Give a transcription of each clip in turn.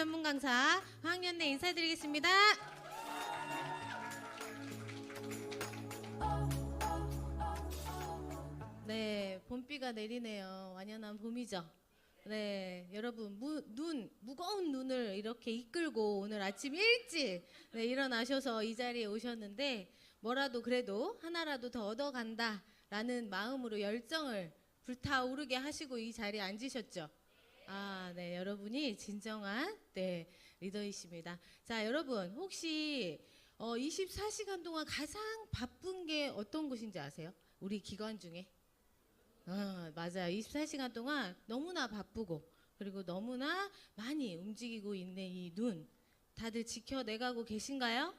전문 강사 황연대 인사드리겠습니다. 네, 봄비가 내리네요. 완연한 봄이죠. 네, 여러분 무, 눈 무거운 눈을 이렇게 이끌고 오늘 아침 일찍 네, 일어나셔서 이 자리에 오셨는데 뭐라도 그래도 하나라도 더 얻어간다라는 마음으로 열정을 불타오르게 하시고 이 자리에 앉으셨죠. 아, 네, 여러분이 진정한 네 리더이십니다. 자, 여러분 혹시 어, 24시간 동안 가장 바쁜 게 어떤 곳인지 아세요? 우리 기관 중에? 아, 맞아요. 24시간 동안 너무나 바쁘고 그리고 너무나 많이 움직이고 있는 이 눈 다들 지켜내가고 계신가요?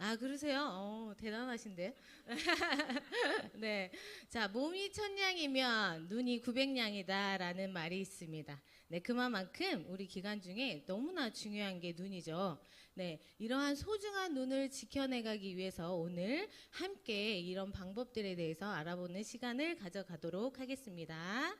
아 그러세요? 어, 대단하신데. 네, 자 몸이 천냥이면 눈이 구백냥이다라는 말이 있습니다. 네, 그만큼 우리 기간 중에 너무나 중요한 게 눈이죠. 네, 이러한 소중한 눈을 지켜내가기 위해서 오늘 함께 이런 방법들에 대해서 알아보는 시간을 가져가도록 하겠습니다.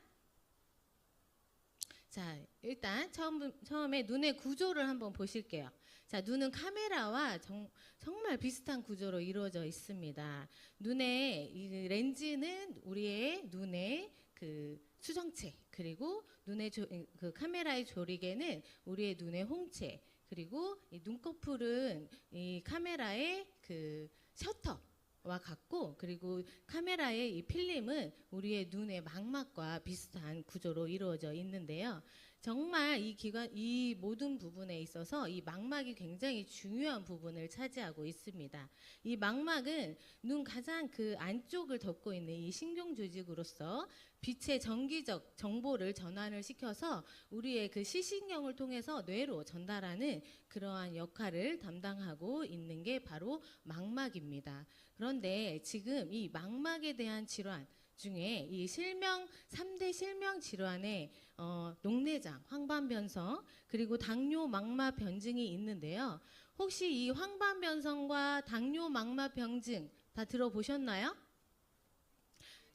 자, 일단 처음, 처음에 눈의 구조를 한번 보실게요. 자, 눈은 카메라와 정, 정말 비슷한 구조로 이루어져 있습니다. 눈의 이 렌즈는 우리의 눈의 그 수정체 그리고 눈의 조, 그 카메라의 조리개는 우리의 눈의 홍채 그리고 이 눈꺼풀은 이 카메라의 그 셔터 와 같고 그리고 카메라의 이 필름은 우리의 눈의 망막과 비슷한 구조로 이루어져 있는데요. 정말 이 기관 이 모든 부분에 있어서 이 망막이 굉장히 중요한 부분을 차지하고 있습니다. 이 망막은 눈 가장 그 안쪽을 덮고 있는 이 신경 조직으로서 빛의 정기적 정보를 전환을 시켜서 우리의 그 시신경을 통해서 뇌로 전달하는 그러한 역할을 담당하고 있는 게 바로 망막입니다. 그런데 지금 이 망막에 대한 질환 중에 이 실명 3대 실명 질환에 어, 녹내장, 황반변성 그리고 당뇨 망마 변증이 있는데요. 혹시 이 황반변성과 당뇨 망마 병증 다 들어보셨나요?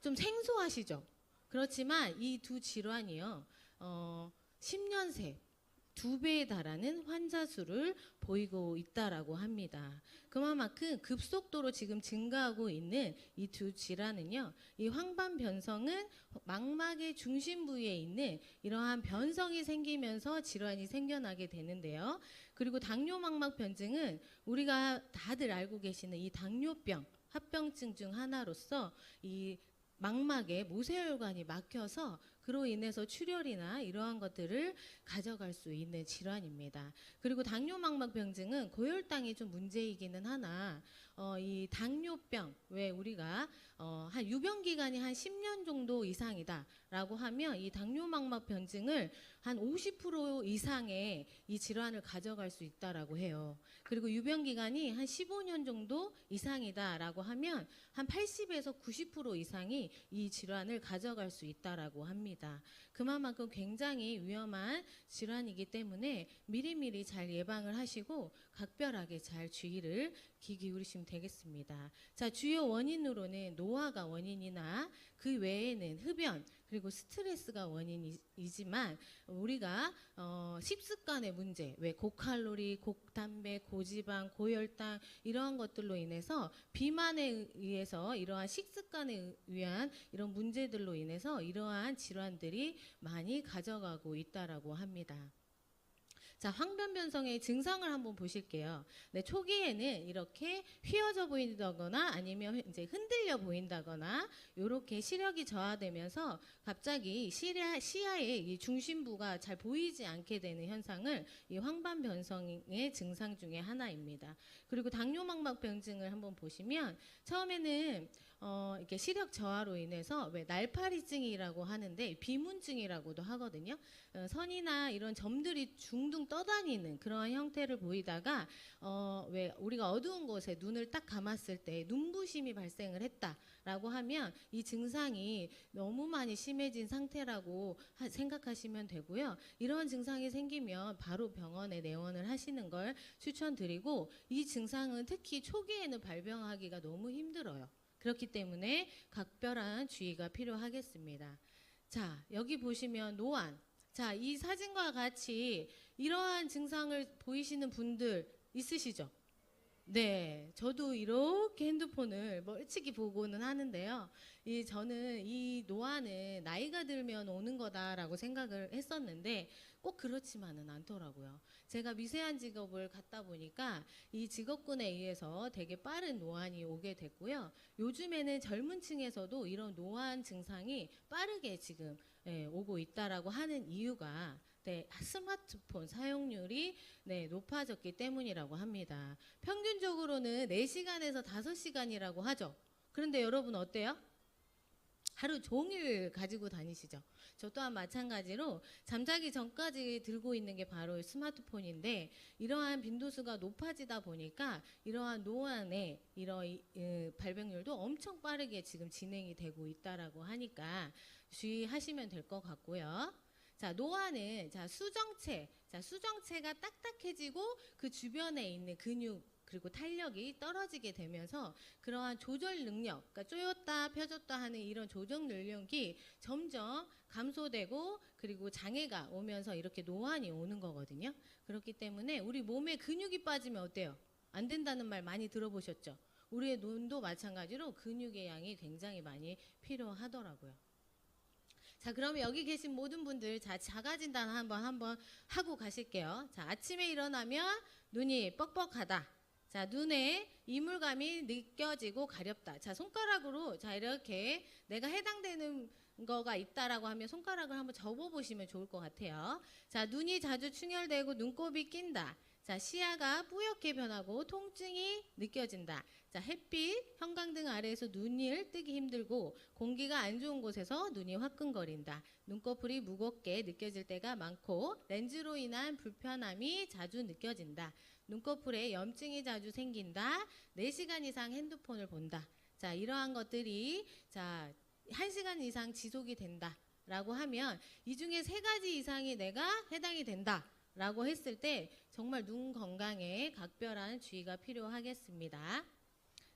좀 생소하시죠? 그렇지만 이 두 질환이요. 어, 10년 새 두 배에 달하는 환자 수를 보이고 있다라고 합니다. 그만큼 급속도로 지금 증가하고 있는 이 두 질환은요. 이 황반 변성은 망막의 중심 부위에 있는 이러한 변성이 생기면서 질환이 생겨나게 되는데요. 그리고 당뇨 망막 변증은 우리가 다들 알고 계시는 이 당뇨병 합병증 중 하나로서 이 망막에 모세혈관이 막혀서 그로 인해서 출혈이나 이러한 것들을 가져갈 수 있는 질환입니다. 그리고 당뇨망막 병증은 고혈당이 좀 문제이기는 하나 어, 이 당뇨병 왜 우리가 어, 한 유병 기간이 한 10년 정도 이상이다라고 하면 이 당뇨망막 병증을 한 50% 이상의 이 질환을 가져갈 수 있다라고 해요. 그리고 유병 기간이 한 15년 정도 이상이다라고 하면 한 80에서 90% 이상이 이 질환을 가져갈 수 있다라고 합니다. 자. 그만큼 굉장히 위험한 질환이기 때문에 미리미리 잘 예방을 하시고 각별하게 잘 주의를 귀 기울이시면 되겠습니다. 자, 주요 원인으로는 노화가 원인이나 그 외에는 흡연 그리고 스트레스가 원인이지만 우리가 어, 식습관의 문제, 왜 고칼로리, 고담배, 고지방, 고혈당 이러한 것들로 인해서 비만에 의해서 이러한 식습관에 의한 이런 문제들로 인해서 이러한 질환들이 많이 가져가고 있다라고 합니다. 자, 황변변성의 증상을 한번 보실게요. 네, 초기에는 이렇게 휘어져 보인다거나 아니면 이제 흔들려 보인다거나 이렇게 시력이 저하되면서 갑자기 시야, 시야의 이 중심부가 잘 보이지 않게 되는 현상을 이 황반변성의 증상 중에 하나입니다. 그리고 당뇨망막 병증을 한번 보시면 처음에는 어, 이렇게 시력 저하로 인해서 왜 날파리증이라고 하는데 비문증이라고도 하거든요. 어, 선이나 이런 점들이 둥둥 떠다니는 그러한 형태를 보이다가 어, 왜 우리가 어두운 곳에 눈을 딱 감았을 때 눈부심이 발생을 했다라고 하면 이 증상이 너무 많이 심해진 상태라고 하- 생각하시면 되고요. 이런 증상이 생기면 바로 병원에 내원을 하시는 걸 추천드리고 이 증상은 특히 초기에는 발병하기가 너무 힘들어요. 그렇기 때문에 각별한 주의가 필요하겠습니다. 자, 여기 보시면 노안. 자, 이 사진과 같이 이러한 증상을 보이시는 분들 있으시죠? 네, 저도 이렇게 핸드폰을 멀찍이 보고는 하는데요. 이 저는 이 노화는 나이가 들면 오는 거다라고 생각을 했었는데 꼭 그렇지만은 않더라고요. 제가 미세한 직업을 갖다 보니까 이 직업군에 의해서 되게 빠른 노안이 오게 됐고요. 요즘에는 젊은 층에서도 이런 노안 증상이 빠르게 지금 예, 오고 있다라고 하는 이유가 네, 스마트폰 사용률이 네, 높아졌기 때문이라고 합니다. 평균적으로는 4시간에서 5시간이라고 하죠. 그런데 여러분 어때요? 하루 종일 가지고 다니시죠. 저 또한 마찬가지로 잠자기 전까지 들고 있는 게 바로 스마트폰인데 이러한 빈도수가 높아지다 보니까 이러한 노안의 이런 이- 이 발병률도 엄청 빠르게 지금 진행이 되고 있다라고 하니까 주의하시면 될 것 같고요. 자, 노화는 자, 수정체. 자, 수정체가 딱딱해지고 그 주변에 있는 근육 그리고 탄력이 떨어지게 되면서 그러한 조절 능력, 그러니까 쪼였다 펴졌다 하는 이런 조정 능력이 점점 감소되고 그리고 장애가 오면서 이렇게 노안이 오는 거거든요. 그렇기 때문에 우리 몸에 근육이 빠지면 어때요? 안 된다는 말 많이 들어보셨죠? 우리의 눈도 마찬가지로 근육의 양이 굉장히 많이 필요하더라고요. 자, 그러면 여기 계신 모든 분들 자, 자가 진단 한번 한번 하고 가실게요. 자, 아침에 일어나면 눈이 뻑뻑하다. 자, 눈에 이물감이 느껴지고 가렵다. 자, 손가락으로 자, 이렇게 내가 해당되는 거가 있다라고 하면 손가락을 한번 접어 보시면 좋을 것 같아요. 자, 눈이 자주 충혈되고 눈곱이 낀다. 자, 시야가 뿌옇게 변하고 통증이 느껴진다. 자, 햇빛, 형광등 아래에서 눈을 뜨기 힘들고 공기가 안 좋은 곳에서 눈이 화끈거린다. 눈꺼풀이 무겁게 느껴질 때가 많고 렌즈로 인한 불편함이 자주 느껴진다. 눈꺼풀에 염증이 자주 생긴다. 4시간 이상 핸드폰을 본다. 자, 이러한 것들이 자, 1시간 이상 지속이 된다. 라고 하면 이 중에 세 가지 이상이 내가 해당이 된다. 라고 했을 때 정말 눈 건강에 각별한 주의가 필요하겠습니다.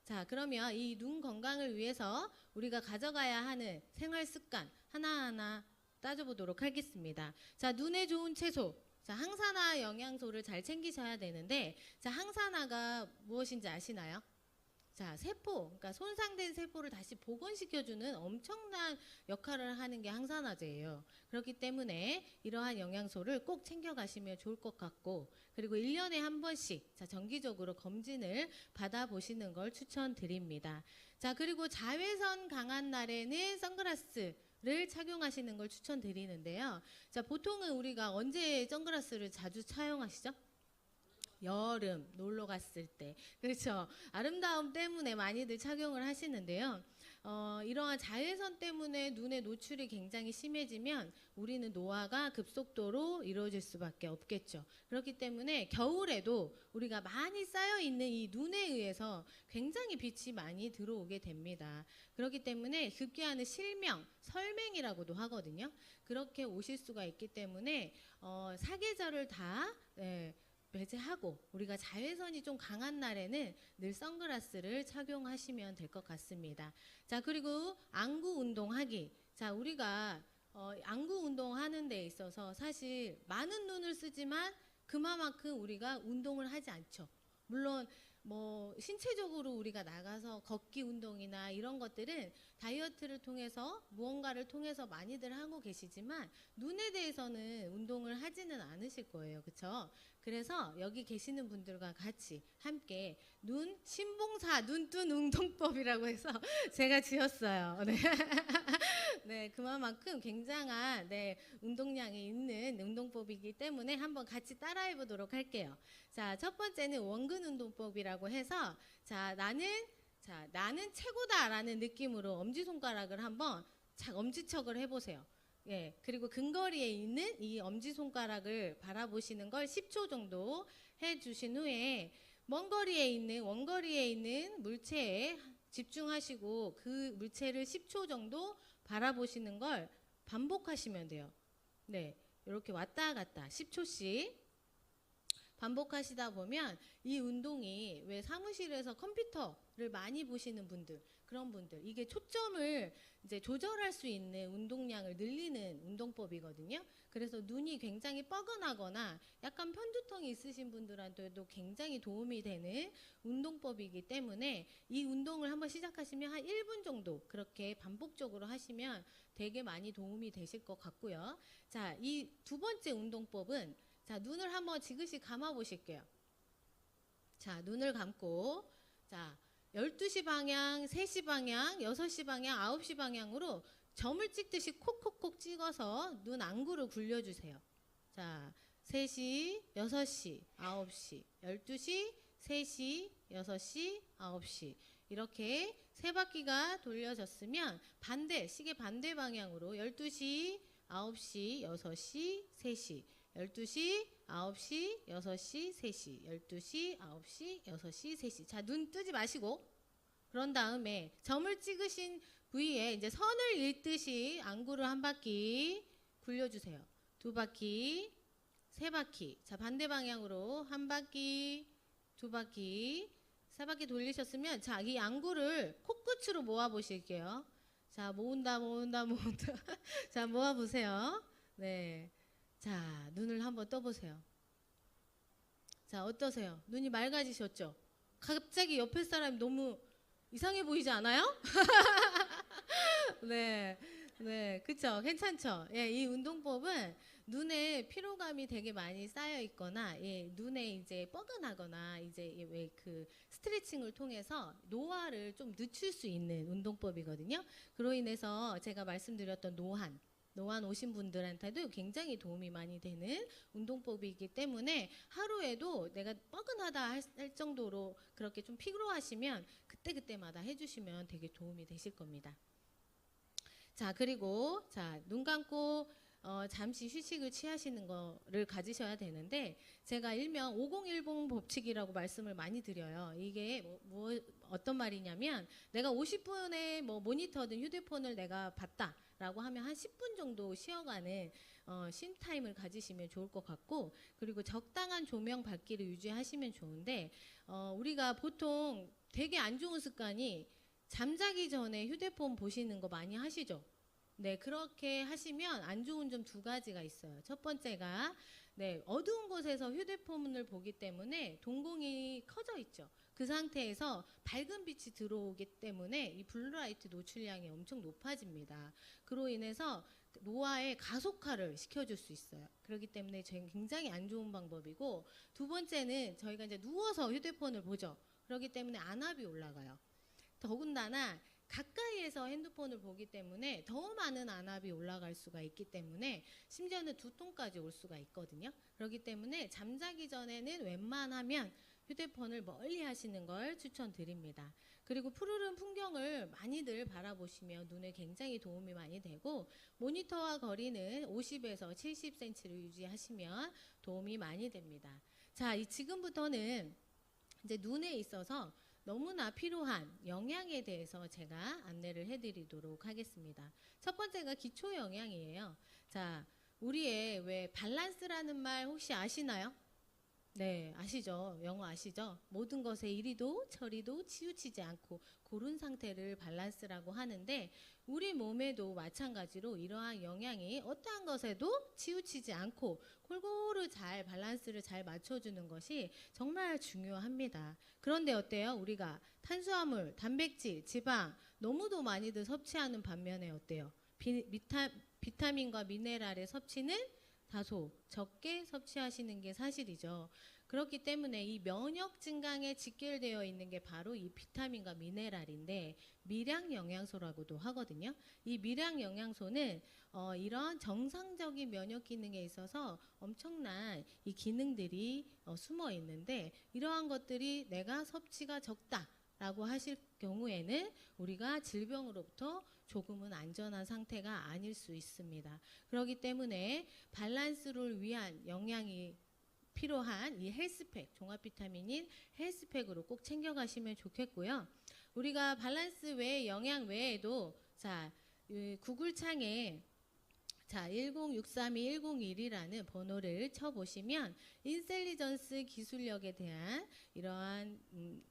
자, 그러면 이 눈 건강을 위해서 우리가 가져가야 하는 생활 습관 하나하나 따져보도록 하겠습니다. 자, 눈에 좋은 채소. 자, 항산화 영양소를 잘 챙기셔야 되는데, 자, 항산화가 무엇인지 아시나요? 자, 세포, 그러니까 손상된 세포를 다시 복원시켜주는 엄청난 역할을 하는 게 항산화제예요. 그렇기 때문에 이러한 영양소를 꼭 챙겨가시면 좋을 것 같고, 그리고 1년에 한 번씩 자, 정기적으로 검진을 받아보시는 걸 추천드립니다. 자, 그리고 자외선 강한 날에는 선글라스 를 착용하시는 걸 추천드리는데요. 자, 보통은 우리가 언제 선글라스를 자주 사용하시죠? 여름 놀러 갔을 때. 그렇죠? 아름다움 때문에 많이들 착용을 하시는데요. 어, 이러한 자외선 때문에 눈의 노출이 굉장히 심해지면 우리는 노화가 급속도로 이루어질 수밖에 없겠죠. 그렇기 때문에 겨울에도 우리가 많이 쌓여 있는 이 눈에 의해서 굉장히 빛이 많이 들어오게 됩니다. 그렇기 때문에 급기야는 실명 설맹이라고도 하거든요. 그렇게 오실 수가 있기 때문에 어, 사계절을 다 네, 배제하고 우리가 자외선이 좀 강한 날에는 늘 선글라스를 착용하시면 될 것 같습니다. 자 그리고 안구 운동하기. 자 우리가 어, 안구 운동하는 데 있어서 사실 많은 눈을 쓰지만 그만큼 우리가 운동을 하지 않죠. 물론 뭐 신체적으로 우리가 나가서 걷기 운동이나 이런 것들은 다이어트를 통해서 무언가를 통해서 많이들 하고 계시지만 눈에 대해서는 운동을 하지는 않으실 거예요. 그렇죠? 그래서 여기 계시는 분들과 같이 함께 눈 신봉사 눈뜬 운동법이라고 해서 제가 지었어요. 네. 네, 그만큼 굉장한 네, 운동량이 있는 운동법이기 때문에 한번 같이 따라해 보도록 할게요. 자, 첫 번째는 원근 운동법이라고 해서 자, 나는 자, 나는 최고다라는 느낌으로 엄지 손가락을 한번 착 엄지척을 해 보세요. 예, 그리고 근거리에 있는 이 엄지 손가락을 바라보시는 걸 10초 정도 해 주신 후에 먼 거리에 있는 원거리에 있는 물체에 집중하시고 그 물체를 10초 정도 바라보시는 걸 반복하시면 돼요. 네. 이렇게 왔다 갔다 10초씩 반복하시다 보면 이 운동이 왜 사무실에서 컴퓨터를 많이 보시는 분들 그런 분들 이게 초점을 이제 조절할 수 있는 운동량을 늘리는 운동법이거든요. 그래서 눈이 굉장히 뻐근하거나 약간 편두통이 있으신 분들한테도 굉장히 도움이 되는 운동법이기 때문에 이 운동을 한번 시작하시면 한 1분 정도 그렇게 반복적으로 하시면 되게 많이 도움이 되실 것 같고요. 자, 이 두 번째 운동법은 자, 눈을 한번 지그시 감아 보실게요. 자, 눈을 감고 자, 12시 방향, 3시 방향, 6시 방향, 9시 방향으로 점을 찍듯이 콕콕콕 찍어서 눈 안구를 굴려주세요. 자, 3시, 6시, 9시, 12시, 3시, 6시, 9시. 이렇게 세 바퀴가 돌려졌으면 반대, 시계 반대 방향으로 12시, 9시, 6시, 3시. 12시, 9시, 6시, 3시. 12시, 9시, 6시, 3시. 자, 눈 뜨지 마시고. 그런 다음에 점을 찍으신 부위에 이제 선을 읽듯이 안구를 한 바퀴 굴려주세요. 두 바퀴, 세 바퀴. 자, 반대 방향으로 한 바퀴, 두 바퀴, 세 바퀴 돌리셨으면 자, 이 안구를 코끝으로 모아 보실게요. 자, 모은다, 모은다, 모은다. 자, 모아 보세요. 네. 자, 눈을 한번 떠 보세요. 자, 어떠세요? 눈이 맑아지셨죠? 갑자기 옆에 사람이 너무 이상해 보이지 않아요? 네. 네, 그쵸. 괜찮죠. 예, 이 운동법은 눈에 피로감이 되게 많이 쌓여 있거나, 예, 눈에 이제 뻐근하거나, 이제 왜그 스트레칭을 통해서 노화를 좀 늦출 수 있는 운동법이거든요. 그로 인해서 제가 말씀드렸던 노한, 노안 오신 분들한테도 굉장히 도움이 많이 되는 운동법이기 때문에 하루에도 내가 뻐근하다 할, 할 정도로 그렇게 좀 피로하시면 그때그때마다 해주시면 되게 도움이 되실 겁니다. 자, 그리고 자, 눈 감고 어, 잠시 휴식을 취하시는 거를 가지셔야 되는데 제가 일명 5010 법칙이라고 말씀을 많이 드려요. 이게 뭐, 뭐 어떤 말이냐면 내가 50분의 뭐 모니터든 휴대폰을 내가 봤다라고 하면 한 10분 정도 쉬어가는 어, 쉼 타임을 가지시면 좋을 것 같고 그리고 적당한 조명 밝기를 유지하시면 좋은데 어, 우리가 보통 되게 안 좋은 습관이 잠자기 전에 휴대폰 보시는 거 많이 하시죠? 네, 그렇게 하시면 안 좋은 점 두 가지가 있어요. 첫 번째가 네, 어두운 곳에서 휴대폰을 보기 때문에 동공이 커져 있죠. 그 상태에서 밝은 빛이 들어오기 때문에 이 블루라이트 노출량이 엄청 높아집니다. 그로 인해서 노화의 가속화를 시켜줄 수 있어요. 그렇기 때문에 저희는 굉장히 안 좋은 방법이고 두 번째는 저희가 이제 누워서 휴대폰을 보죠. 그렇기 때문에 안압이 올라가요. 더군다나 가까이에서 핸드폰을 보기 때문에 더 많은 안압이 올라갈 수가 있기 때문에 심지어는 두통까지 올 수가 있거든요. 그렇기 때문에 잠자기 전에는 웬만하면 휴대폰을 멀리 하시는 걸 추천드립니다. 그리고 푸르른 풍경을 많이들 바라보시면 눈에 굉장히 도움이 많이 되고 모니터와 거리는 50에서 70cm를 유지하시면 도움이 많이 됩니다. 자, 이 지금부터는 이제 눈에 있어서 너무나 필요한 영양에 대해서 제가 안내를 해드리도록 하겠습니다. 첫 번째가 기초 영양이에요. 자, 우리의 왜 밸런스라는 말 혹시 아시나요? 네, 아시죠? 영어 아시죠? 모든 것에 이리도 저리도 치우치지 않고 고른 상태를 밸런스라고 하는데 우리 몸에도 마찬가지로 이러한 영양이 어떠한 것에도 치우치지 않고 골고루 잘 밸런스를 잘 맞춰주는 것이 정말 중요합니다. 그런데 어때요? 우리가 탄수화물, 단백질, 지방 너무도 많이들 섭취하는 반면에 어때요? 비, 비타, 비타민과 미네랄의 섭취는 다소 적게 섭취하시는 게 사실이죠. 그렇기 때문에 이 면역 증강에 직결되어 있는 게 바로 이 비타민과 미네랄인데 미량 영양소라고도 하거든요. 이 미량 영양소는 어, 이런 정상적인 면역 기능에 있어서 엄청난 이 기능들이 어, 숨어 있는데 이러한 것들이 내가 섭취가 적다 라고 하실 경우에는 우리가 질병으로부터 조금은 안전한 상태가 아닐 수 있습니다. 그렇기 때문에 밸런스를 위한 영양이 필요한 이 헬스팩, 종합 비타민인 헬스팩으로 꼭 챙겨가시면 좋겠고요. 우리가 밸런스 외 영양 외에도 자, 이 구글 창에 자, 10632-101이라는 번호를 쳐보시면 인셀리전스 기술력에 대한 이러한 음,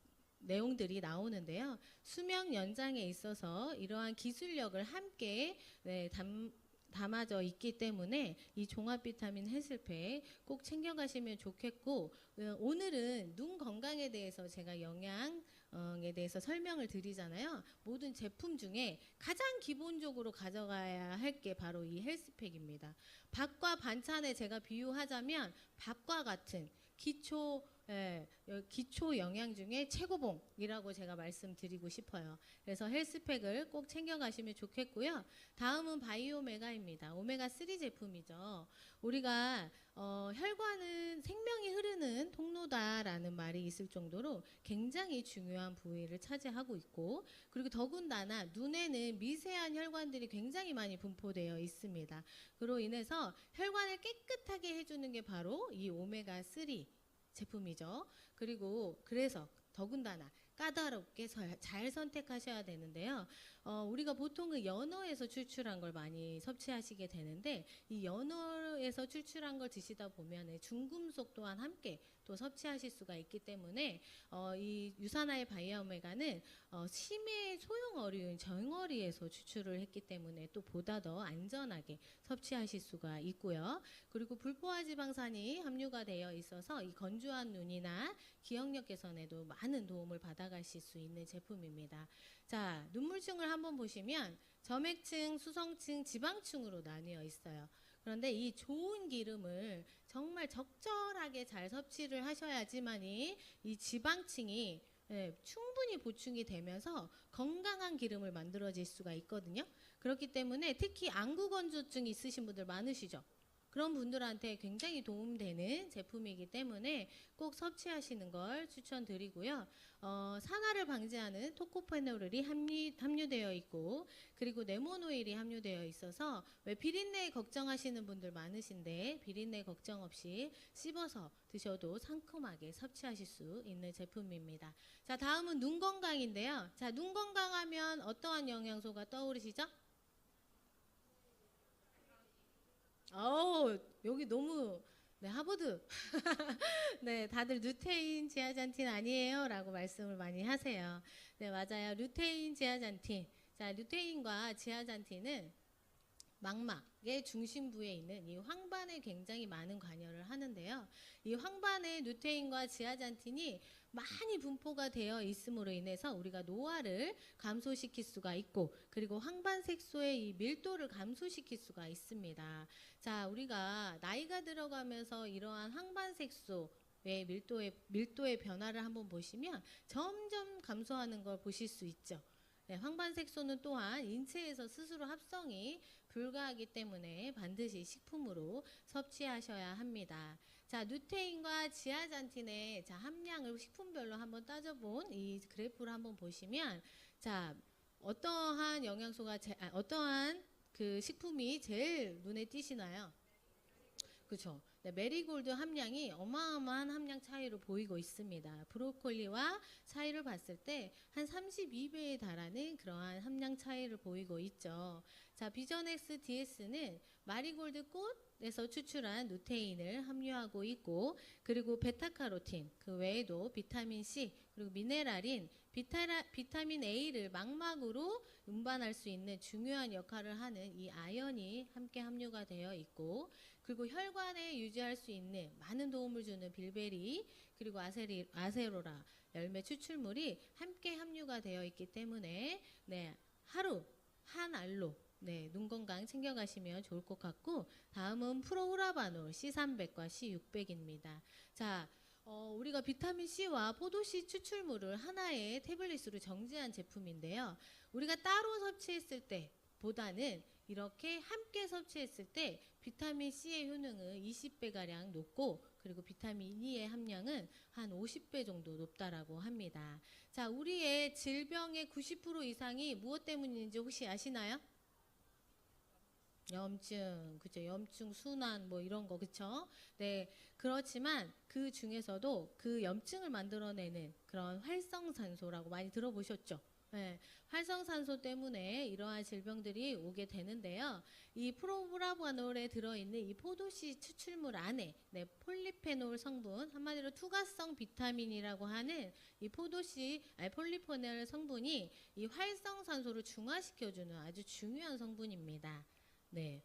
내용들이 나오는데요. 수명 연장에 있어서 이러한 기술력을 함께 네, 담, 담아져 있기 때문에 이 종합 비타민 해슬팩 꼭 챙겨가시면 좋겠고 어, 오늘은 눈 건강에 대해서 제가 영양에 대해서 설명을 드리잖아요. 모든 제품 중에 가장 기본적으로 가져가야 할 게 바로 이 헬스팩입니다. 밥과 반찬에 제가 비유하자면 밥과 같은 기초 예, 여- 기초 영양 중에 최고봉이라고 제가 말씀드리고 싶어요. 그래서 헬스팩을 꼭 챙겨가시면 좋겠고요. 다음은 바이오메가입니다. 오메가 3 제품이죠. 우리가 어, 혈관은 생명이 흐르는 통로다라는 말이 있을 정도로 굉장히 중요한 부위를 차지하고 있고 그리고 더군다나 눈에는 미세한 혈관들이 굉장히 많이 분포되어 있습니다. 그로 인해서 혈관을 깨끗하게 해주는 게 바로 이 오메가 3 제품이죠. 그리고 그래서 더군다나 까다롭게 서- 잘 선택하셔야 되는데요. 어, 우리가 보통 그 연어에서 출출한 걸 많이 섭취하시게 되는데 이 연어에서 출출한 걸 드시다 보면 중금속 또한 함께 또 섭취하실 수가 있기 때문에 어, 이 유산화의 바이오메가는 어, 심해 소형 어류인 정어리에서 추출을 했기 때문에 또 보다 더 안전하게 섭취하실 수가 있고요. 그리고 불포화 지방산이 함유가 되어 있어서 이 건조한 눈이나 기억력 개선에도 많은 도움을 받아가실 수 있는 제품입니다. 자, 눈물층을 한번 보시면 점액층, 수성층, 지방층으로 나뉘어 있어요. 그런데 이 좋은 기름을 정말 적절하게 잘 섭취를 하셔야지만이 이 지방층이 예, 충분히 보충이 되면서 건강한 기름을 만들어질 수가 있거든요. 그렇기 때문에 특히 안구건조증 있으신 분들 많으시죠. 그런 분들한테 굉장히 도움되는 제품이기 때문에 꼭 섭취하시는 걸 추천드리고요. 어, 산화를 방지하는 토코페놀이 함유, 함유되어 있고 그리고 레몬오일이 함유되어 있어서 왜 비린내 걱정하시는 분들 많으신데 비린내 걱정 없이 씹어서 드셔도 상큼하게 섭취하실 수 있는 제품입니다. 자 다음은 눈 건강인데요. 자눈 건강하면 어떠한 영양소가 떠오르시죠? 어우 여기 너무 네 하버드. 네 다들 루테인 지아잔틴 아니에요라고 말씀을 많이 하세요. 네 맞아요. 루테인 지아잔틴. 자 루테인과 지아잔틴은 망막의 중심부에 있는 이 황반에 굉장히 많은 관여를 하는데요. 이 황반에 루테인과 지아잔틴이 많이 분포가 되어 있음으로 인해서 우리가 노화를 감소시킬 수가 있고 그리고 황반 색소의 이 밀도를 감소시킬 수가 있습니다. 자, 우리가 나이가 들어가면서 이러한 황반 색소의 밀도의 밀도의 변화를 한번 보시면 점점 감소하는 걸 보실 수 있죠. 네, 황반색소는 또한 인체에서 스스로 합성이 불가하기 때문에 반드시 식품으로 섭취하셔야 합니다. 자, 누테인과 지아잔틴의 자, 함량을 식품별로 한번 따져본 이 그래프를 한번 보시면 자, 어떠한 영양소가 제, 아, 어떠한 그 식품이 제일 눈에 띄시나요? 그렇죠. 네, 메리골드 함량이 어마어마한 함량 차이로 보이고 있습니다. 브로콜리와 차이를 봤을 때 한 32배에 달하는 그러한 함량 차이를 보이고 있죠. 자, 비전엑스 DS는 마리골드 꽃에서 추출한 루테인을 함유하고 있고 그리고 베타카로틴 그 외에도 비타민 C 그리고 미네랄인 비타라, 비타민 A를 망막으로 운반할 수 있는 중요한 역할을 하는 이 아연이 함께 함유가 되어 있고 그리고 혈관에 유지할 수 있는 많은 도움을 주는 빌베리 그리고 아세리, 아세로라 열매 추출물이 함께 함유가 되어 있기 때문에 네 하루 한 알로 네, 눈 건강 챙겨가시면 좋을 것 같고 다음은 프로후라바놀 C300과 C600입니다. 자, 어, 우리가 비타민 C와 포도 C 추출물을 하나의 태블릿으로 정지한 제품인데요. 우리가 따로 섭취했을 때 보다는 이렇게 함께 섭취했을 때 비타민 C의 효능은 20배 가량 높고 그리고 비타민 E의 함량은 한 50배 정도 높다라고 합니다. 자, 우리의 질병의 90% 이상이 무엇 때문인지 혹시 아시나요? 염증, 그죠? 염증, 순환, 뭐 이런 거, 그쵸? 네. 그렇지만 그 중에서도 그 염증을 만들어내는 그런 활성산소라고 많이 들어보셨죠? 네. 활성산 활성산소 때문에 이러한 질병들이 오게 되는데요. 이 프로브라바놀에 들어있는 이 포도씨 추출물 안에 네, 폴리페놀 성분 한마디로 투과성 비타민이라고 하는 이 포도씨 아니 폴리페놀 성분이 이 활성산소를 중화시켜주는 아주 중요한 성분입니다. 네.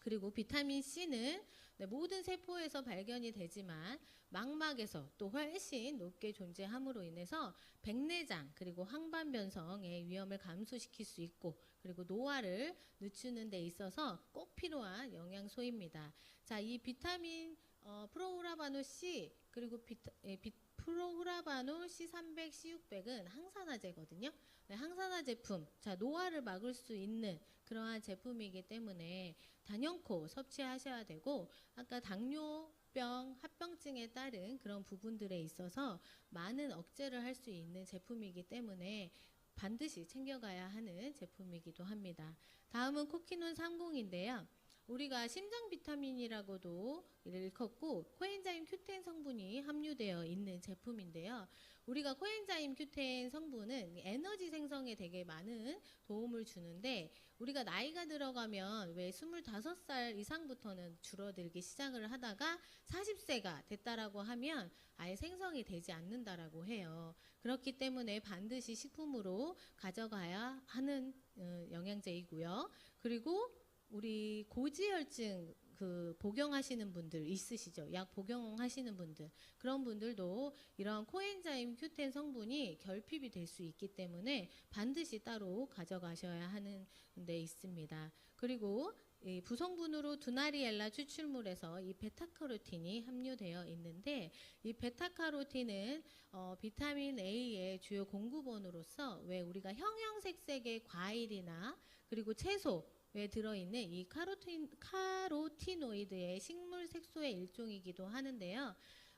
그리고 비타민 C는 네, 모든 세포에서 발견이 되지만 망막에서 또 훨씬 높게 존재함으로 인해서 백내장 그리고 항반변성의 위험을 감소시킬 수 있고 그리고 노화를 늦추는 데 있어서 꼭 필요한 영양소입니다. 자, 이 비타민 어, 프로우라바노 C 그리고 비타, 예, 비, 프로후라바놀 C300, C600은 항산화제거든요. 네, 항산화 제품, 자 노화를 막을 수 있는 그러한 제품이기 때문에 단연코 섭취하셔야 되고 아까 당뇨 병, 합병증에 따른 그런 부분들에 있어서 많은 억제를 할 수 있는 제품이기 때문에 반드시 챙겨가야 하는 제품이기도 합니다. 다음은 코키논 30인데요. 우리가 심장 비타민이라고도 일컫고 코엔자임 큐텐 성분이 함유되어 있는 제품인데요. 우리가 코엔자임 큐텐 성분은 에너지 생성에 되게 많은 도움을 주는데 우리가 나이가 들어가면 왜 25살 이상부터는 줄어들기 시작을 하다가 40세가 됐다라고 하면 아예 생성이 되지 않는다라고 해요. 그렇기 때문에 반드시 식품으로 가져가야 하는 어, 영양제이고요. 그리고 우리 고지혈증 그 복용하시는 분들 있으시죠? 약 복용하시는 분들 그런 분들도 이런 코엔자임 큐텐 성분이 결핍이 될 수 있기 때문에 반드시 따로 가져가셔야 하는 데 있습니다. 그리고 이 부성분으로 두나리엘라 추출물에서 이 베타카로틴이 함유되어 있는데 이 베타카로틴은 어, 비타민 A의 주요 공급원으로서 왜 우리가 형형색색의 과일이나 그리고 채소 에 들어있는 이 카로틴, 카로티노이드의 식물 색소의 일종이기도 하는데요.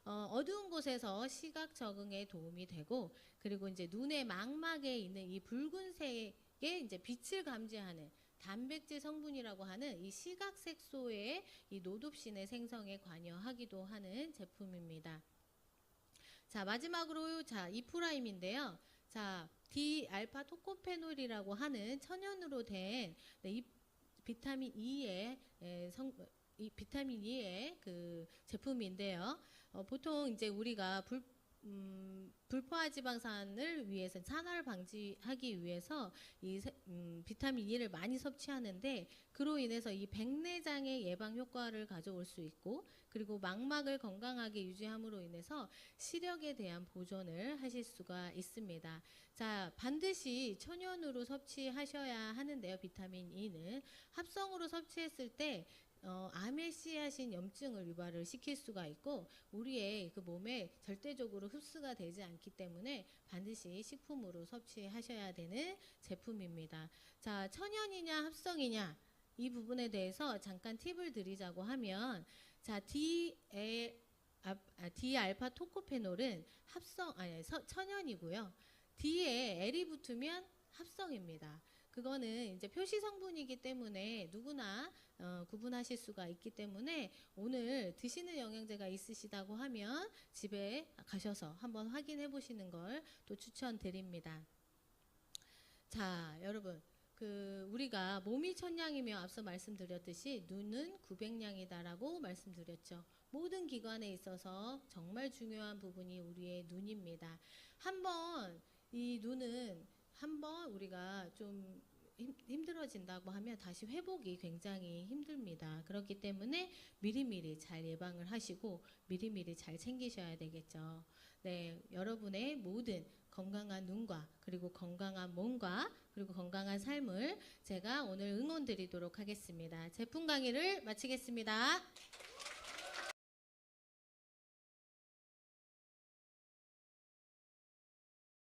어, 어두운 곳에서 시각 적응에 도움이 되고 그리고 이제 눈의 망막에 있는 이 붉은색의 이제 빛을 감지하는 단백질 성분이라고 하는 이 시각 색소의 이 노돛신의 생성에 관여하기도 하는 제품입니다. 자 마지막으로 자 이프라임인데요. 자 디알파 토코페놀이라고 하는 천연으로 된 네, 이 비타민 E의 에, 성, 이 비타민 E의 그 제품인데요. 어, 보통 이제 우리가 불 음, 불포화 지방산을 위해서 산화를 방지하기 위해서 이 세- 음, 비타민 E를 많이 섭취하는데 그로 인해서 이 백내장의 예방 효과를 가져올 수 있고 그리고 망막을 건강하게 유지함으로 인해서 시력에 대한 보존을 하실 수가 있습니다. 자, 반드시 천연으로 섭취하셔야 하는데요. 비타민 E는 합성으로 섭취했을 때 어, 암에 씨앗인 염증을 유발을 시킬 수가 있고 우리의 그 몸에 절대적으로 흡수가 되지 않기 때문에 반드시 식품으로 섭취하셔야 되는 제품입니다. 자, 천연이냐 합성이냐 이 부분에 대해서 잠깐 팁을 드리자고 하면 자, 디에 아, 디알파 토코페놀은 합성 아니 서- 천연이고요. D에 L이 붙으면 합성입니다. 그거는 이제 표시 성분이기 때문에 누구나 어, 구분하실 수가 있기 때문에 오늘 드시는 영양제가 있으시다고 하면 집에 가셔서 한번 확인해 보시는 걸 또 추천드립니다. 자, 여러분. 그 우리가 몸이 천냥이며 앞서 말씀드렸듯이 눈은 900냥이다라고 말씀드렸죠. 모든 기관에 있어서 정말 중요한 부분이 우리의 눈입니다. 한번 이 눈은 한번 우리가 좀 힘- 힘들어진다고 하면 다시 회복이 굉장히 힘듭니다. 그렇기 때문에 미리미리 잘 예방을 하시고 미리미리 잘 챙기셔야 되겠죠. 네, 여러분의 모든 건강한 눈과 그리고 건강한 몸과 그리고 건강한 삶을 제가 오늘 응원 드리도록 하겠습니다. 제품 강의를 마치겠습니다.